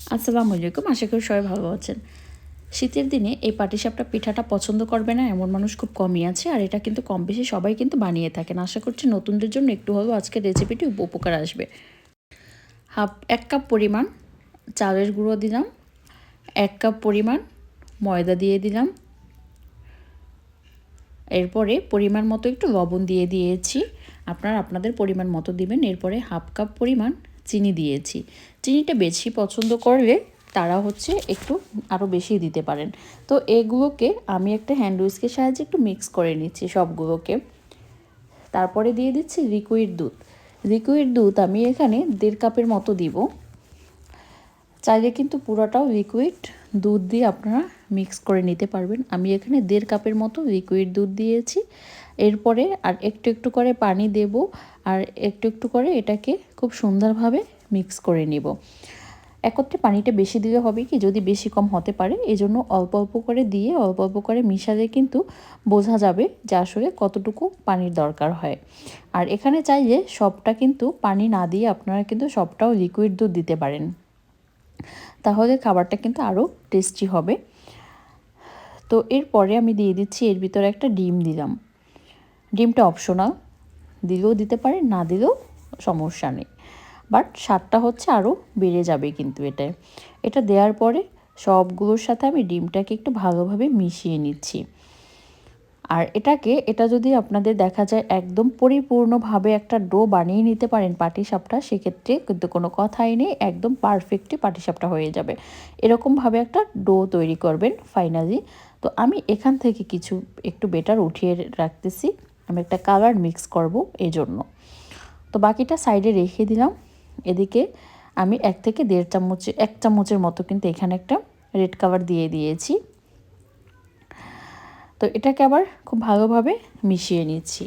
আসসালামু আলাইকুম, আশা করি সবাই ভালো আছেন। শীতের দিনে এই পাটিসাপটা পিঠাটা পছন্দ করবে না, এমন মানুষ খুব কমই আছে, আর এটা কিন্তু কম বেশি সবাই কিন্তু বানিয়ে থাকেন। আশা করছি নতুনদের জন্য একটু হলেও আজকের রেসিপিটি উপকার আসবে। হাফ এক কাপ পরিমাণ চালের গুঁড়ো দিলাম, এক কাপ পরিমাণ ময়দা দিয়ে দিলাম। এরপরে পরিমাণ মতো একটু লবণ দিয়ে দিয়েছি। আপনারা আপনাদের পরিমাণ মতো দিবেন, এরপরে হাফ কাপ পরিমাণ চিনি দিয়েছি। চিনিটা বেশি পছন্দ করলে তারা হচ্ছে একটু আরও বেশি দিতে পারেন। তো এগুলোকে আমি একটা হ্যান্ড উইস্কের সাহায্যে একটু মিক্স করে নিচ্ছি সবগুলোকে। তারপরে দিয়ে দিচ্ছি লিকুইড দুধ। লিকুইড দুধ আমি এখানে দেড় কাপের মতো দিব। চাইলে কিন্তু পুরোটাও লিকুইড দুধ দিয়ে আপনারা মিক্স করে নিতে পারবেন। আমি এখানে দেড় কাপের মতো লিকুইড দুধ দিয়েছি। এরপরে আর একটু একটু করে পানি দেব আর একটু একটু করে এটাকে খুব সুন্দরভাবে মিক্স করে নেব। একত্রে পানিটা বেশি দিলে হবে কি? যদি বেশি কম হতে পারে এই জন্য অল্প অল্প করে দিয়ে অল্প অল্প করে মিশালে কিন্তু বোঝা যাবে যে আসলে কতটুকু পানির দরকার হয়। আর এখানে চাইলে সবটা কিন্তু পানি না দিয়ে আপনারা কিন্তু সবটাও লিকুইড দুধ দিতে পারেন। তাহলে খাবারটা কিন্তু আরও টেস্টি হবে। তো এরপরে আমি দিয়ে দিচ্ছি, এর ভিতরে একটা ডিম দিলাম। ডিমটা অপশনাল দিলেও দিতে পারে, না দিলেও সমস্যা নেই। বাট স্বাদটা হচ্ছে আরও বেড়ে যাবে কিন্তু এটায় এটা দেওয়ার পরে সবগুলোর সাথে আমি ডিমটাকে একটু ভালোভাবে মিশিয়ে নিচ্ছি। আর এটাকে, এটা যদি আপনাদের দেখা যায় একদম পরিপূর্ণভাবে একটা ডো বানিয়ে নিতে পারেন পাটিসাপটা, সেক্ষেত্রে কিন্তু কোনো কথাই নেই, একদম পারফেক্টলি পাটিসাপটা হয়ে যাবে। এরকমভাবে একটা ডো তৈরি করবেন ফাইনালি তো আমি এখান থেকে কিছু একটু বেটার উঠিয়ে রাখতেছি। আমি একটা কালার মিক্স করব এই জন্য তো বাকিটা সাইডে রেখে দিলাম। এদিকে আমি এক থেকে দেড় চামচ, এক চামচের মতো কিন্তু এখানে একটা রেড কাভার দিয়ে দিয়েছি। তো এটাকে আবার খুব ভালোভাবে মিশিয়ে নিচ্ছি।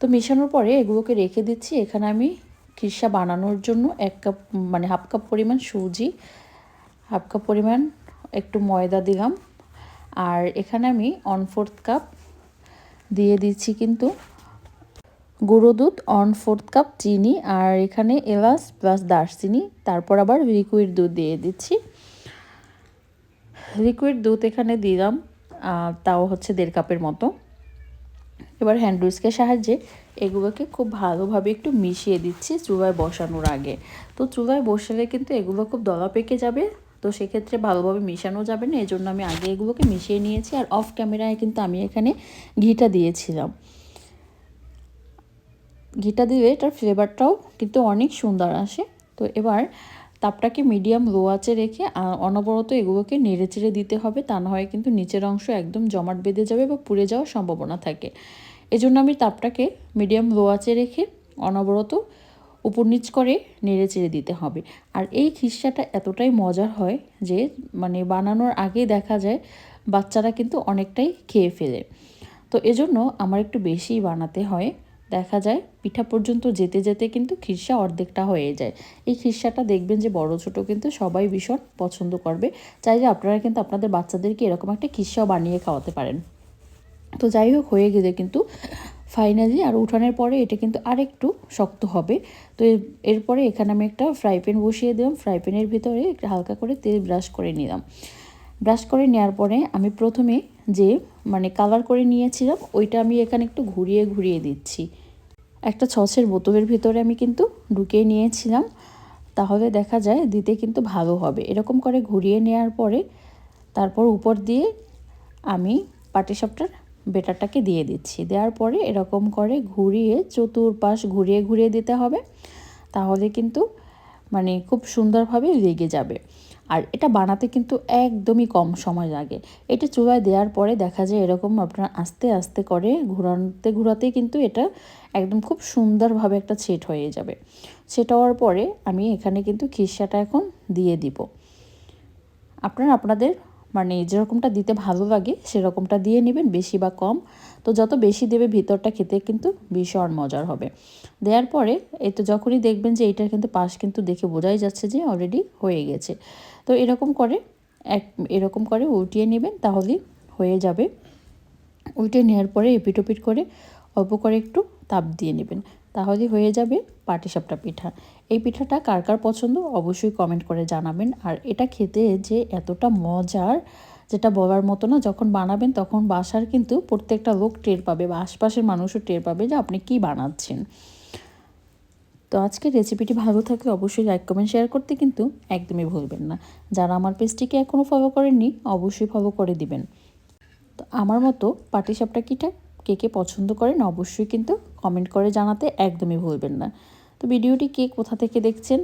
তো মেশানোর পরে এগুলোকে রেখে দিচ্ছি। এখানে আমি খিরসা বানানোর জন্য এক কাপ মানে হাফ কাপ পরিমাণ সুজি, হাফ কাপ পরিমাণ একটু ময়দা দিলাম। আর এখানে আমি ওয়ান ফোর্থ কাপ দিয়ে দিচ্ছি কিন্তু গুঁড়ো দুধ ওয়ান ফোর্থ কাপ চিনি আর এখানে এলাচ প্লাস দারচিনি। তারপর আবার লিকুইড দুধ দিয়ে দিচ্ছি। লিকুইড দুধ এখানে দিলাম। তাও হচ্ছে দেড় কাপের মতো। এবার হ্যান্ড উইস্কের সাহায্যে এগুলোকে খুব ভালোভাবে একটু মিশিয়ে দিচ্ছি চুলায় বসানোর আগে। তো চুলায় বসালে কিন্তু এগুলো খুব দলা পেকে যাবে, তো সেক্ষেত্রে ভালোভাবে মিশানো যাবে না এই জন্য আমি আগে এগুলোকে মিশিয়ে নিয়েছি আর অফ ক্যামেরায় কিন্তু আমি এখানে ঘিটা দিয়েছিলাম। ঘিটা দিলে এটার ফ্লেভারটাও কিন্তু অনেক সুন্দর আসে। তো এবার তাপটাকে মিডিয়াম লো আঁচে রেখে অনবরত এগুলোকে নেড়ে চেড়ে দিতে হবে। তা না হয় কিন্তু নিচের অংশ একদম জমাট বেঁধে যাবে বা পুড়ে যাওয়ার সম্ভাবনা থাকে। এজন্য আমি তাপটাকে মিডিয়াম লো আঁচে রেখে, অনবরত উপর নিচ করে নেড়ে চেড়ে দিতে হবে। আর এই খিসাটা এতটাই মজার হয় যে মানে বানানোর আগেই দেখা যায় বাচ্চারা কিন্তু অনেকটাই খেয়ে ফেলে। তো এজন্য আমার একটু বেশিই বানাতে হয়। দেখা যায়, পিঠা পর্যন্ত যেতে যেতে কিন্তু খিরসা অর্ধেকটা হয়ে যায়। এই খিরসাটা দেখবেন যে বড় ছোট কিন্তু সবাই ভীষণ পছন্দ করবে। চাই যে আপনারা কিন্তু আপনাদের বাচ্চাদেরকে এরকম একটা খিরসাও বানিয়ে খাওয়াতে পারেন। তো যাই হোক, হয়ে গেলে কিন্তু ফাইনালি আর উঠানোর পরে এটা কিন্তু আরেকটু শক্ত হবে। তো এরপরে এখানে আমি একটা ফ্রাই প্যান বসিয়ে দিলাম। ফ্রাই প্যানের ভিতরে হালকা করে তেল ব্রাশ করে নিলাম। ব্রাশ করে নেওয়ার পরে আমি প্রথমে যে মানে কালার করে নিয়েছিলাম, ওইটা আমি এখানে একটু ঘুরিয়ে ঘুরিয়ে দিচ্ছি। একটা ছসের বোতলের ভিতরে আমি কিন্তু ঢুকিয়ে নিয়েছিলাম। তাহলে দেখা যায় দিতে কিন্তু ভালো হবে। এরকম করে ঘুরিয়ে নেওয়ার পরে, তারপর উপর দিয়ে আমি পাটিসাপটার বেটারটাকে দিয়ে দিচ্ছি। দেওয়ার পরে এরকম করে ঘুরিয়ে চতুর্পাশ ঘুরিয়ে ঘুরিয়ে দিতে হবে। তাহলে কিন্তু মানে খুব সুন্দরভাবে লেগে যাবে। আর এটা বানাতে কিন্তু একদমই কম সময় লাগে। এটা চুলায় দেওয়ার পরে দেখা যায় এরকম আপনার আস্তে আস্তে করে ঘুরাতে ঘুরাতে কিন্তু এটা একদম খুব সুন্দরভাবে একটা সেট হয়ে যাবে। সেট হওয়ার পরে আমি এখানে কিন্তু খিসাটা এখন দিয়ে দিব। আপনারা আপনাদের মানে যেরকমটা দিতে ভালো লাগে সেরকমটা দিয়ে নেবেন, বেশি বা কম। তো যত বেশি দেবে ভিতরটা খেতে কিন্তু ভীষণ মজার হবে। দেওয়ার পরে এই তো যখনই দেখবেন যে এইটার কিন্তু পাশ কিন্তু দেখে বোঝাই যাচ্ছে যে অলরেডি হয়ে গেছে। তো এরকম করে, এক, এরকম করে উল্টিয়ে নেবেন তাহলে হয়ে যাবে। উল্টে নেওয়ার পরে এপিটোপিট করে অল্প করে একটু তাপ দিয়ে নেবেন তাহলে হয়ে যাবে পাটিসাপটা পিঠা। এই পিঠাটা কার কার পছন্দ অবশ্যই কমেন্ট করে জানাবেন। আর এটা খেতে যে এতটা মজার যেটা বলার মতো না, যখন বানাবেন তখন বাসার কিন্তু প্রত্যেকটা লোক টের পাবে বা আশপাশের মানুষও টের পাবে যে আপনি কি বানাচ্ছেন। তো আজকের রেসিপিটি ভালো থাকলে অবশ্যই লাইক কমেন্ট শেয়ার করতে কিন্তু একদমই ভুলবেন না। যারা আমার পেজটিকে এখনও ফলো করেননি, অবশ্যই ফলো করে দিবেন। তো আমার মতো পাটিসাপটা কিটা কে কে পছন্দ করেন, অবশ্যই কিন্তু কমেন্ট করে জানাতে একদমই ভুলবেন না। তো ভিডিওটি কে কোথা থেকে দেখছেন,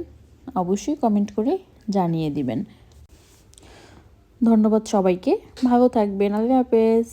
অবশ্যই কমেন্ট করে জানিয়ে দিবেন। ধন্যবাদ সবাইকে। ভালো থাকবেন। আল্লাহ হাফেজ।